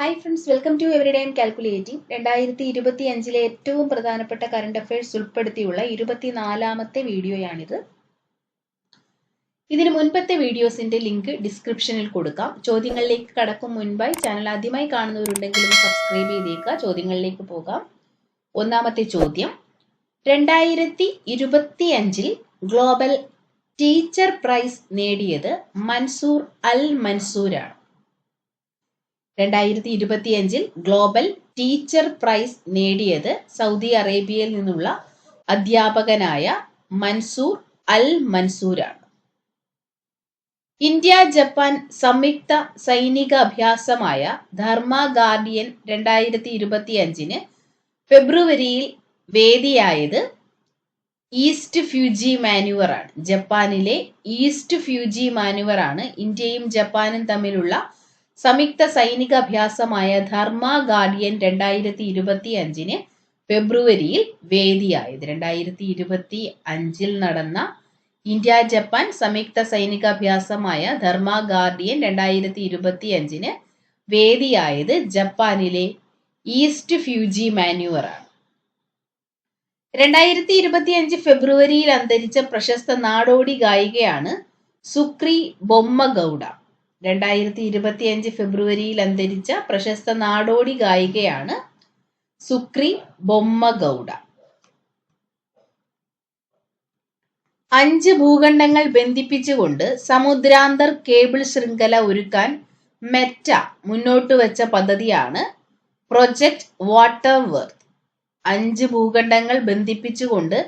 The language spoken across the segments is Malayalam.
Hi friends welcome to every time calculating രണ്ടായിരത്തി ഇരുപത്തി അഞ്ചിലെ ഏറ്റവും പ്രധാനപ്പെട്ട കറണ്ട് അഫയേഴ്സ് ഉൾപ്പെടുത്തിയുള്ള ഇരുപത്തിനാലാമത്തെ വീഡിയോയാണിത്. ഇതിന് മുൻപത്തെ വീഡിയോസിന്റെ ലിങ്ക് ഡിസ്ക്രിപ്ഷനിൽ കൊടുക്കാം. ചോദ്യങ്ങളിലേക്ക് കടക്കും മുൻപായി ചാനൽ ആദ്യമായി കാണുന്നവരുണ്ടെങ്കിലും സബ്സ്ക്രൈബ് ചെയ്തേക്കുക. ചോദ്യങ്ങളിലേക്ക് പോകാം. ഒന്നാമത്തെ ചോദ്യം. രണ്ടായിരത്തി ഇരുപത്തി അഞ്ചിൽ ഗ്ലോബൽ ടീച്ചർ പ്രൈസ് നേടിയത് മൻസൂർ അൽ മൻസൂരാണ്. രണ്ടായിരത്തി ഇരുപത്തിയഞ്ചിൽ ഗ്ലോബൽ ടീച്ചർ പ്രൈസ് നേടിയത് സൗദി അറേബ്യയിൽ നിന്നുള്ള അധ്യാപകനായ മൻസൂർ അൽ മൻസൂരാണ്. ഇന്ത്യ ജപ്പാൻ സംയുക്ത സൈനിക അഭ്യാസമായ ധർമ്മ ഗാർഡിയൻ രണ്ടായിരത്തി ഇരുപത്തിയഞ്ചിന് ഫെബ്രുവരിയിൽ വേദിയായത് ഈസ്റ്റ് ഫ്യൂജി മാനുവർ ആണ് ജപ്പാനിലെ ഈസ്റ്റ് ഫ്യൂജി മാനുവർ ആണ് ഇന്ത്യയും ജപ്പാനും തമ്മിലുള്ള സംയുക്ത സൈനിക അഭ്യാസമായ ധർമ്മ ഗാർഡിയൻ രണ്ടായിരത്തി ഇരുപത്തി അഞ്ചിന് ഫെബ്രുവരിയിൽ വേദിയായത്. രണ്ടായിരത്തി ഇരുപത്തി അഞ്ചിൽ നടന്ന ഇന്ത്യ ജപ്പാൻ സംയുക്ത സൈനികാഭ്യാസമായ ധർമ്മ ഗാർഡിയൻ രണ്ടായിരത്തി ഇരുപത്തി അഞ്ചിന് വേദിയായത് ജപ്പാനിലെ ഈസ്റ്റ് ഫ്യൂജി മാനുവർ ആണ് രണ്ടായിരത്തി ഇരുപത്തി അഞ്ച് ഫെബ്രുവരിയിൽ അന്തരിച്ച പ്രശസ്ത നാടോടി ഗായികയാണ് സുക്രി ബൊമ്മഗൌഡ. രണ്ടായിരത്തി ഇരുപത്തി അഞ്ച് ഫെബ്രുവരിയിൽ അന്തരിച്ച പ്രശസ്ത നാടോടി ഗായികയാണ് സുക്രി ബൊമ്മഗൗഡ. അഞ്ച് ഭൂഖണ്ഡങ്ങൾ ബന്ധിപ്പിച്ചുകൊണ്ട് സമുദ്രാന്തർ കേബിൾ ശൃംഖല ഒരുക്കാൻ മെറ്റ മുന്നോട്ട് വെച്ച പദ്ധതിയാണ് പ്രൊജക്ട് വാട്ടർ വർത്ത് അഞ്ച് ഭൂഖണ്ഡങ്ങൾ ബന്ധിപ്പിച്ചുകൊണ്ട്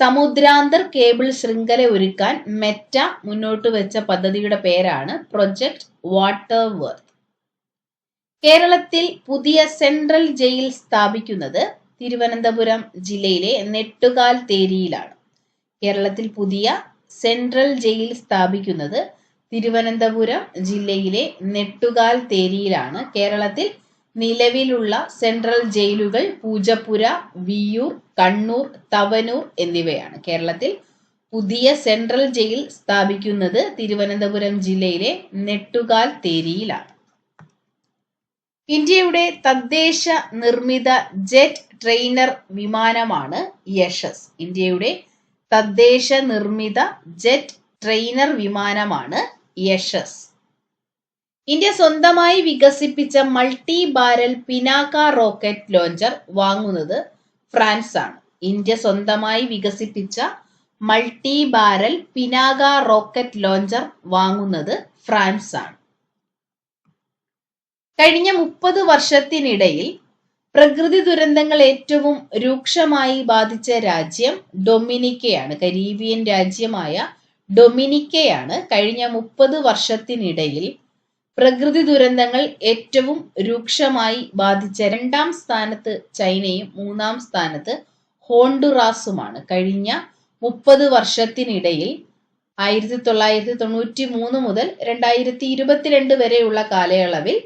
സമുദ്രാന്തർ കേബിൾ ശൃംഖല ഒരുക്കാൻ മെറ്റ മുന്നോട്ട് വെച്ച പദ്ധതിയുടെ പേരാണ് പ്രൊജക്ട് വാട്ടർ വർത്ത് കേരളത്തിൽ പുതിയ സെൻട്രൽ ജയിൽ സ്ഥാപിക്കുന്നത് തിരുവനന്തപുരം ജില്ലയിലെ നെട്ടുകാൽ തേരിയിലാണ്. കേരളത്തിൽ പുതിയ സെൻട്രൽ ജയിൽ സ്ഥാപിക്കുന്നത് തിരുവനന്തപുരം ജില്ലയിലെ നെട്ടുകാൽ തേരിയിലാണ്. കേരളത്തിൽ നിലവിലുള്ള സെൻട്രൽ ജയിലുകൾ പൂജപ്പുര വിയൂർ കണ്ണൂർ തവനൂർ എന്നിവയാണ്. കേരളത്തിൽ പുതിയ സെൻട്രൽ ജയിൽ സ്ഥാപിക്കുന്നത് തിരുവനന്തപുരം ജില്ലയിലെ നെട്ടുകാൽ തേരിയിലാണ്. ഇന്ത്യയുടെ തദ്ദേശ നിർമ്മിത ജെറ്റ് ട്രെയിനർ വിമാനമാണ് യശസ് ഇന്ത്യയുടെ തദ്ദേശ നിർമ്മിത ജെറ്റ് ട്രെയിനർ വിമാനമാണ് യശസ് ഇന്ത്യ സ്വന്തമായി വികസിപ്പിച്ച multi barrel Pinaka rocket launcher വാങ്ങുന്നത് ഫ്രാൻസ് ആണ് ഇന്ത്യ സ്വന്തമായി വികസിപ്പിച്ച multi barrel Pinaka rocket launcher വാങ്ങുന്നത് ഫ്രാൻസ് ആണ് കഴിഞ്ഞ മുപ്പത് വർഷത്തിനിടയിൽ പ്രകൃതി ദുരന്തങ്ങൾ ഏറ്റവും രൂക്ഷമായി ബാധിച്ച രാജ്യം ഡൊമിനിക്കയാണ്. കരീബിയൻ രാജ്യമായ ഡൊമിനിക്കയാണ് കഴിഞ്ഞ മുപ്പത് വർഷത്തിനിടയിൽ പ്രകൃതി ദുരന്തങ്ങൾ ഏറ്റവും രൂക്ഷമായി ബാധിച്ച രണ്ടാം സ്ഥാനത്ത് ചൈനയും മൂന്നാം സ്ഥാനത്ത് ഹോണ്ടുറാസുമാണ്. കഴിഞ്ഞ മുപ്പത് വർഷത്തിനിടയിൽ ആയിരത്തി തൊള്ളായിരത്തി തൊണ്ണൂറ്റി മൂന്ന് മുതൽ രണ്ടായിരത്തി ഇരുപത്തിരണ്ട് വരെയുള്ള കാലയളവിൽ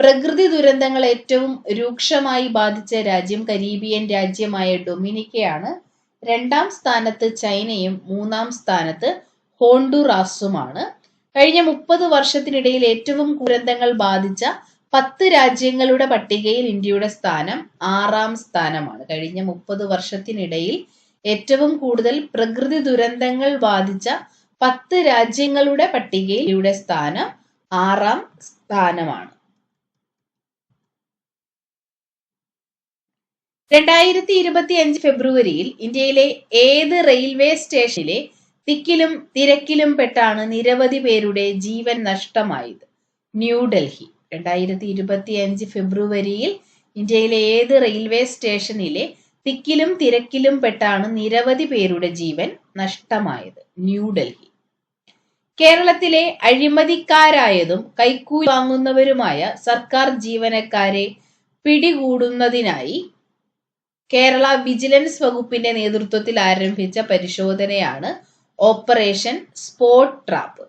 പ്രകൃതി ദുരന്തങ്ങൾ ഏറ്റവും രൂക്ഷമായി ബാധിച്ച രാജ്യം കരീബിയൻ രാജ്യമായ ഡൊമിനിക്കയാണ്. രണ്ടാം സ്ഥാനത്ത് ചൈനയും മൂന്നാം സ്ഥാനത്ത് ഹോണ്ടുറാസുമാണ്. കഴിഞ്ഞ മുപ്പത് വർഷത്തിനിടയിൽ ഏറ്റവും ദുരന്തങ്ങൾ ബാധിച്ച പത്ത് രാജ്യങ്ങളുടെ പട്ടികയിൽ ഇന്ത്യയുടെ സ്ഥാനം ആറാം സ്ഥാനമാണ്. കഴിഞ്ഞ മുപ്പത് വർഷത്തിനിടയിൽ ഏറ്റവും കൂടുതൽ പ്രകൃതി ദുരന്തങ്ങൾ ബാധിച്ച പത്ത് രാജ്യങ്ങളുടെ പട്ടികയിൽ ഇന്ത്യയുടെ സ്ഥാനം ആറാം സ്ഥാനമാണ്. രണ്ടായിരത്തി ഇരുപത്തി അഞ്ച് ഫെബ്രുവരിയിൽ ഇന്ത്യയിലെ ഏത് റെയിൽവേ സ്റ്റേഷനിലെ തിക്കിലും തിരക്കിലും പെട്ടാണ് നിരവധി പേരുടെ ജീവൻ നഷ്ടമായത്. ന്യൂഡൽഹി രണ്ടായിരത്തി ഇരുപത്തി അഞ്ച് ഫെബ്രുവരിയിൽ ഇന്ത്യയിലെ ഏത് റെയിൽവേ സ്റ്റേഷനിലെ തിക്കിലും തിരക്കിലും പെട്ടാണ് നിരവധി പേരുടെ ജീവൻ നഷ്ടമായത് ന്യൂഡൽഹി കേരളത്തിലെ അഴിമതിക്കാരായതും കൈക്കൂലി വാങ്ങുന്നവരുമായ സർക്കാർ ജീവനക്കാരെ പിടികൂടുന്നതിനായി കേരള വിജിലൻസ് വകുപ്പിന്റെ നേതൃത്വത്തിൽ ആരംഭിച്ച പരിശോധനയാണ് ഓപ്പറേഷൻ സ്പോട്ട് ട്രാപ്പ്.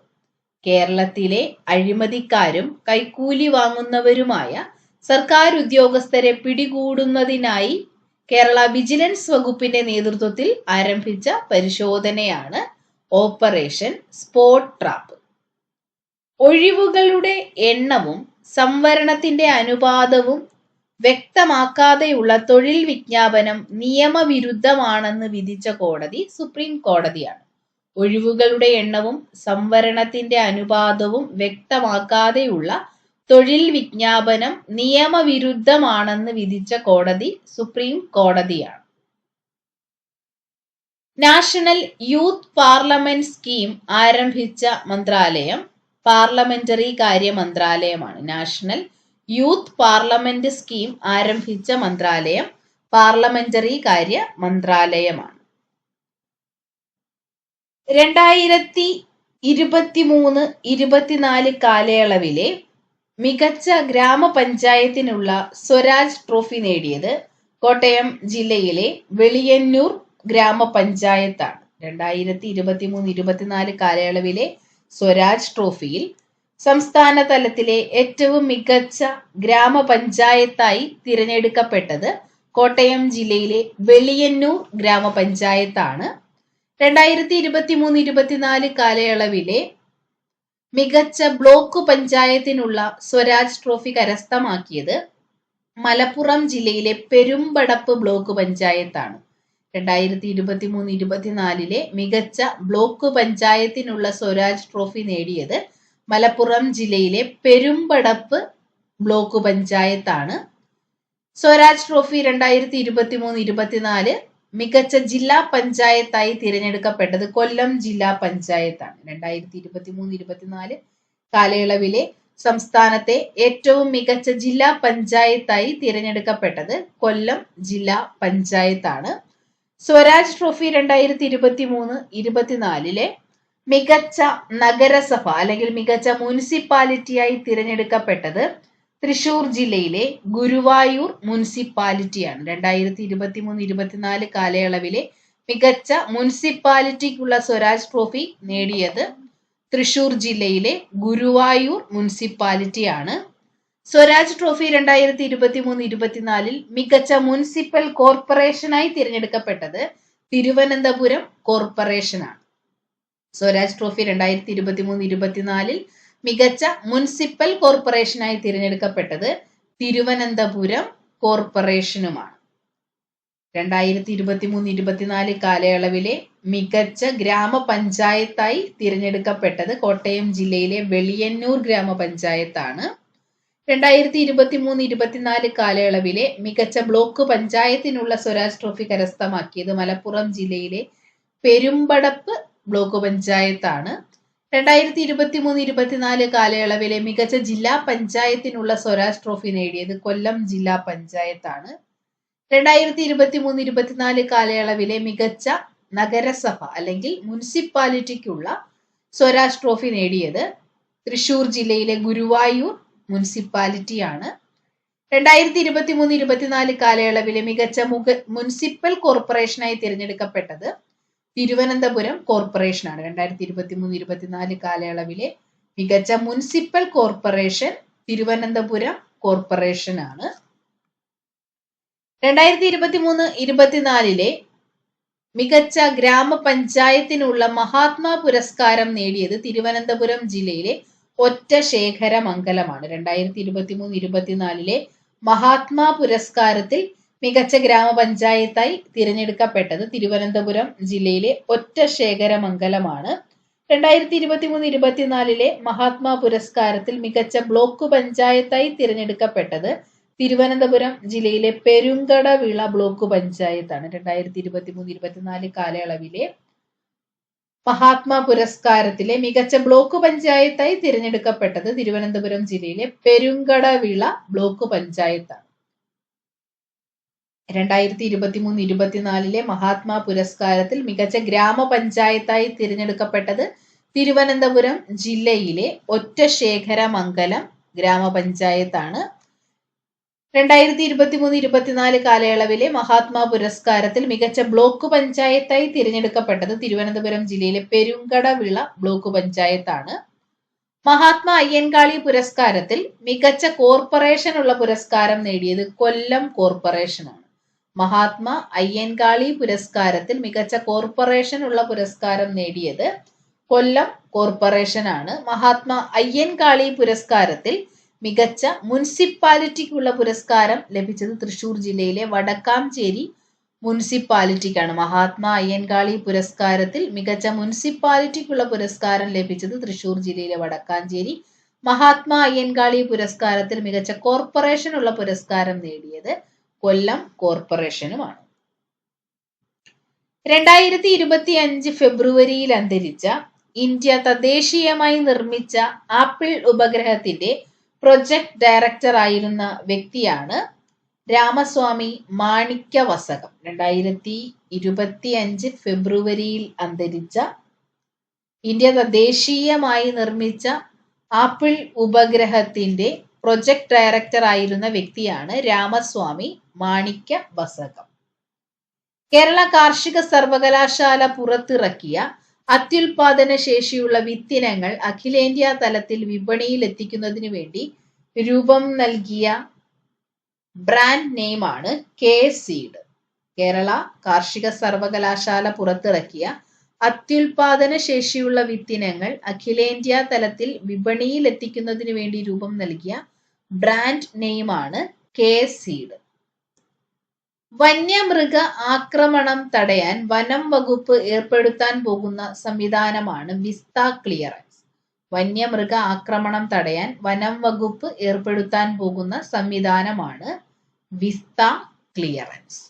കേരളത്തിലെ അഴിമതിക്കാരും കൈക്കൂലി വാങ്ങുന്നവരുമായ സർക്കാർ ഉദ്യോഗസ്ഥരെ പിടികൂടുന്നതിനായി കേരള വിജിലൻസ് വകുപ്പിന്റെ നേതൃത്വത്തിൽ ആരംഭിച്ച പരിശോധനയാണ് ഓപ്പറേഷൻ സ്പോട്ട് ട്രാപ്പ്. ഒഴിവുകളുടെ എണ്ണവും സംവരണത്തിന്റെ അനുപാതവും വ്യക്തമാക്കാതെയുള്ള തൊഴിൽ വിജ്ഞാപനം നിയമവിരുദ്ധമാണെന്ന് വിധിച്ച കോടതി സുപ്രീം കോടതിയാണ്. ഒഴിവുകളുടെ എണ്ണവും സംവരണത്തിന്റെ അനുപാതവും വ്യക്തമാക്കാതെയുള്ള തൊഴിൽ വിജ്ഞാപനം നിയമവിരുദ്ധമാണെന്ന് വിധിച്ച കോടതി സുപ്രീം കോടതിയാണ്. നാഷണൽ യൂത്ത് പാർലമെന്റ് സ്കീം ആരംഭിച്ച മന്ത്രാലയം പാർലമെന്ററി കാര്യ മന്ത്രാലയമാണ്. നാഷണൽ യൂത്ത് പാർലമെന്റ് സ്കീം ആരംഭിച്ച മന്ത്രാലയം പാർലമെന്ററി കാര്യ മന്ത്രാലയമാണ്. രണ്ടായിരത്തി ഇരുപത്തിമൂന്ന് ഇരുപത്തിനാല് കാലയളവിലെ മികച്ച ഗ്രാമപഞ്ചായത്തിനുള്ള സ്വരാജ് ട്രോഫി നേടിയത് കോട്ടയം ജില്ലയിലെ വെളിയന്നൂർ ഗ്രാമപഞ്ചായത്താണ്. രണ്ടായിരത്തി ഇരുപത്തി മൂന്ന് ഇരുപത്തിനാല് കാലയളവിലെ സ്വരാജ് ട്രോഫിയിൽ സംസ്ഥാന തലത്തിലെ ഏറ്റവും മികച്ച ഗ്രാമപഞ്ചായത്തായി തിരഞ്ഞെടുക്കപ്പെട്ടത് കോട്ടയം ജില്ലയിലെ വെളിയന്നൂർ ഗ്രാമപഞ്ചായത്താണ്. രണ്ടായിരത്തി ഇരുപത്തി മൂന്ന് ഇരുപത്തിനാല് കാലയളവിലെ മികച്ച ബ്ലോക്ക് പഞ്ചായത്തിനുള്ള സ്വരാജ് ട്രോഫി കരസ്ഥമാക്കിയത് മലപ്പുറം ജില്ലയിലെ പെരുമ്പടപ്പ് ബ്ലോക്ക് പഞ്ചായത്താണ്. രണ്ടായിരത്തി ഇരുപത്തി മൂന്ന് ഇരുപത്തിനാലിലെ മികച്ച ബ്ലോക്ക് പഞ്ചായത്തിനുള്ള സ്വരാജ് ട്രോഫി നേടിയത് മലപ്പുറം ജില്ലയിലെ പെരുമ്പടപ്പ് ബ്ലോക്ക് പഞ്ചായത്താണ്. സ്വരാജ് ട്രോഫി രണ്ടായിരത്തി ഇരുപത്തി മൂന്ന് ഇരുപത്തിനാല് മികച്ച ജില്ലാ പഞ്ചായത്തായി തിരഞ്ഞെടുക്കപ്പെട്ടത് കൊല്ലം ജില്ലാ പഞ്ചായത്താണ്. രണ്ടായിരത്തി ഇരുപത്തി മൂന്ന് ഇരുപത്തിനാല് കാലയളവിലെ സംസ്ഥാനത്തെ ഏറ്റവും മികച്ച ജില്ലാ പഞ്ചായത്തായി തിരഞ്ഞെടുക്കപ്പെട്ടത് കൊല്ലം ജില്ലാ പഞ്ചായത്താണ്. സ്വരാജ് ട്രോഫി രണ്ടായിരത്തി ഇരുപത്തി മൂന്ന് ഇരുപത്തിനാലിലെ മികച്ച നഗരസഭ അല്ലെങ്കിൽ മികച്ച മുനിസിപ്പാലിറ്റിയായി തിരഞ്ഞെടുക്കപ്പെട്ടത് തൃശൂർ ജില്ലയിലെ ഗുരുവായൂർ മുനിസിപ്പാലിറ്റിയാണ്. രണ്ടായിരത്തി ഇരുപത്തി മൂന്ന് ഇരുപത്തിനാല് കാലയളവിലെ മികച്ച മുനിസിപ്പാലിറ്റിക്കുള്ള സ്വരാജ് ട്രോഫി നേടിയത് തൃശൂർ ജില്ലയിലെ ഗുരുവായൂർ മുനിസിപ്പാലിറ്റിയാണ്. സ്വരാജ് ട്രോഫി രണ്ടായിരത്തി ഇരുപത്തി മൂന്ന് ഇരുപത്തിനാലിൽ മികച്ച മുനിസിപ്പൽ കോർപ്പറേഷനായി തിരഞ്ഞെടുക്കപ്പെട്ടത് തിരുവനന്തപുരം കോർപ്പറേഷനാണ്. സ്വരാജ് ട്രോഫി രണ്ടായിരത്തി ഇരുപത്തി മൂന്ന് ഇരുപത്തിനാലിൽ മികച്ച മുനിസിപ്പൽ കോർപ്പറേഷനായി തിരഞ്ഞെടുക്കപ്പെട്ടത് തിരുവനന്തപുരം കോർപ്പറേഷനുമാണ്. രണ്ടായിരത്തി ഇരുപത്തി മൂന്ന് ഇരുപത്തിനാല് കാലയളവിലെ മികച്ച ഗ്രാമപഞ്ചായത്തായി തിരഞ്ഞെടുക്കപ്പെട്ടത് കോട്ടയം ജില്ലയിലെ വെളിയന്നൂർ ഗ്രാമപഞ്ചായത്താണ്. രണ്ടായിരത്തി ഇരുപത്തി മൂന്ന് ഇരുപത്തിനാല് കാലയളവിലെ മികച്ച ബ്ലോക്ക് പഞ്ചായത്തിനുള്ള സ്വരാജ് ട്രോഫി കരസ്ഥമാക്കിയത് മലപ്പുറം ജില്ലയിലെ പെരുമ്പടപ്പ് ബ്ലോക്ക് പഞ്ചായത്താണ്. രണ്ടായിരത്തി ഇരുപത്തി മൂന്ന് ഇരുപത്തിനാല് കാലയളവിലെ മികച്ച ജില്ലാ പഞ്ചായത്തിനുള്ള സ്വരാജ് ട്രോഫി നേടിയത് കൊല്ലം ജില്ലാ പഞ്ചായത്താണ്. രണ്ടായിരത്തി ഇരുപത്തി മൂന്ന് ഇരുപത്തിനാല് കാലയളവിലെ മികച്ച നഗരസഭ അല്ലെങ്കിൽ മുനിസിപ്പാലിറ്റിക്കുള്ള സ്വരാജ് ട്രോഫി നേടിയത് തൃശൂർ ജില്ലയിലെ ഗുരുവായൂർ മുനിസിപ്പാലിറ്റിയാണ്. രണ്ടായിരത്തി ഇരുപത്തി മൂന്ന് ഇരുപത്തിനാല് കാലയളവിലെ മികച്ച മുക മുനിസിപ്പൽ കോർപ്പറേഷനായി തിരഞ്ഞെടുക്കപ്പെട്ടത് തിരുവനന്തപുരം കോർപ്പറേഷനാണ് രണ്ടായിരത്തി ഇരുപത്തി മൂന്ന് ഇരുപത്തിനാല് കാലയളവിലെ മികച്ച മുനിസിപ്പൽ കോർപ്പറേഷൻ തിരുവനന്തപുരം കോർപ്പറേഷനാണ് രണ്ടായിരത്തി ഇരുപത്തി മൂന്ന് ഇരുപത്തിനാലിലെ മികച്ച ഗ്രാമപഞ്ചായത്തിനുള്ള മഹാത്മാ പുരസ്കാരം നേടിയത് തിരുവനന്തപുരം ജില്ലയിലെ ഒറ്റ ശേഖരമംഗലമാണ് രണ്ടായിരത്തി ഇരുപത്തി മൂന്ന് ഇരുപത്തിനാലിലെ മഹാത്മാ പുരസ്കാരത്തിൽ മികച്ച ഗ്രാമപഞ്ചായത്തായി തിരഞ്ഞെടുക്കപ്പെട്ടത് തിരുവനന്തപുരം ജില്ലയിലെ ഒറ്റ ശേഖരമംഗലമാണ്. രണ്ടായിരത്തി ഇരുപത്തി മൂന്ന് ഇരുപത്തിനാലിലെ മഹാത്മാ പുരസ്കാരത്തിൽ മികച്ച ബ്ലോക്ക് പഞ്ചായത്തായി തിരഞ്ഞെടുക്കപ്പെട്ടത് തിരുവനന്തപുരം ജില്ലയിലെ പെരുങ്കടവിള ബ്ലോക്ക് പഞ്ചായത്താണ്. രണ്ടായിരത്തി ഇരുപത്തി മൂന്ന് ഇരുപത്തിനാല് കാലയളവിലെ മഹാത്മാ പുരസ്കാരത്തിലെ മികച്ച ബ്ലോക്ക് പഞ്ചായത്തായി തിരഞ്ഞെടുക്കപ്പെട്ടത് തിരുവനന്തപുരം ജില്ലയിലെ പെരുങ്കടവിള ബ്ലോക്ക് പഞ്ചായത്താണ്. രണ്ടായിരത്തി ഇരുപത്തി മൂന്ന് ഇരുപത്തിനാലിലെ മഹാത്മാ പുരസ്കാരത്തിൽ മികച്ച ഗ്രാമപഞ്ചായത്തായി തിരഞ്ഞെടുക്കപ്പെട്ടത് തിരുവനന്തപുരം ജില്ലയിലെ ഒറ്റശേഖരമംഗലം ഗ്രാമപഞ്ചായത്താണ്. രണ്ടായിരത്തി ഇരുപത്തി മൂന്ന് ഇരുപത്തിനാല് കാലയളവിലെ മഹാത്മാ പുരസ്കാരത്തിൽ മികച്ച ബ്ലോക്ക് പഞ്ചായത്തായി തിരഞ്ഞെടുക്കപ്പെട്ടത് തിരുവനന്തപുരം ജില്ലയിലെ പെരുങ്കടവിള ബ്ലോക്ക് പഞ്ചായത്താണ്. മഹാത്മാ അയ്യൻകാളി പുരസ്കാരത്തിൽ മികച്ച കോർപ്പറേഷനുള്ള പുരസ്കാരം നേടിയത് കൊല്ലം കോർപ്പറേഷനാണ്. മഹാത്മാ അയ്യൻകാളി പുരസ്കാരത്തിൽ മികച്ച കോർപ്പറേഷൻ ഉള്ള പുരസ്കാരം നേടിയത് കൊല്ലം കോർപ്പറേഷനാണ് മഹാത്മാ അയ്യൻകാളി പുരസ്കാരത്തിൽ മികച്ച മുനിസിപ്പാലിറ്റിക്കുള്ള പുരസ്കാരം ലഭിച്ചത് തൃശൂർ ജില്ലയിലെ വടക്കാംചേരി മുനിസിപ്പാലിറ്റിക്കാണ്. മഹാത്മാ അയ്യൻകാളി പുരസ്കാരത്തിൽ മികച്ച മുനിസിപ്പാലിറ്റിക്കുള്ള പുരസ്കാരം ലഭിച്ചത് തൃശൂർ ജില്ലയിലെ വടക്കാഞ്ചേരി മഹാത്മാ അയ്യൻകാളി പുരസ്കാരത്തിൽ മികച്ച കോർപ്പറേഷനുള്ള പുരസ്കാരം നേടിയത് കൊല്ലം കോർപ്പറേഷനുമാണ്. രണ്ടായിരത്തി ഇരുപത്തി അഞ്ച് ഫെബ്രുവരിയിൽ അന്തരിച്ച ഇന്ത്യ തദ്ദേശീയമായി നിർമ്മിച്ച ആപ്പിൾ ഉപഗ്രഹത്തിന്റെ പ്രൊജക്ട് ഡയറക്ടർ ആയിരുന്ന വ്യക്തിയാണ് രാമസ്വാമി മാണിക്യവസകം. രണ്ടായിരത്തി ഇരുപത്തി അഞ്ച് ഫെബ്രുവരിയിൽ അന്തരിച്ച ഇന്ത്യ തദ്ദേശീയമായി നിർമ്മിച്ച ആപ്പിൾ ഉപഗ്രഹത്തിന്റെ പ്രൊജക്ട് ഡയറക്ടർ ആയിരുന്ന വ്യക്തിയാണ് രാമസ്വാമി മാണിക്യ വസകം. കേരള കാർഷിക സർവകലാശാല പുറത്തിറക്കിയ അത്യുൽപാദന ശേഷിയുള്ള വിത്തിനങ്ങൾ അഖിലേന്ത്യാ തലത്തിൽ വിപണിയിൽ എത്തിക്കുന്നതിന് വേണ്ടി രൂപം നൽകിയ ബ്രാൻഡ് നെയിമാണ് കെ സീഡ് കേരള കാർഷിക സർവകലാശാല പുറത്തിറക്കിയ അത്യുൽപാദന ശേഷിയുള്ള വിത്തിനങ്ങൾ അഖിലേന്ത്യാ തലത്തിൽ വിപണിയിൽ എത്തിക്കുന്നതിന് വേണ്ടി രൂപം നൽകിയ ബ്രാൻഡ് നെയിമാണ് കെ സീഡ് വന്യമൃഗ ആക്രമണം തടയാൻ വനം വകുപ്പ് ഏർപ്പെടുത്താൻ പോകുന്ന സംവിധാനമാണ് വിസ്ത ക്ലിയറൻസ്. വന്യമൃഗ ആക്രമണം തടയാൻ വനം വകുപ്പ് ഏർപ്പെടുത്താൻ പോകുന്ന സംവിധാനമാണ് വിസ്ത ക്ലിയറൻസ്.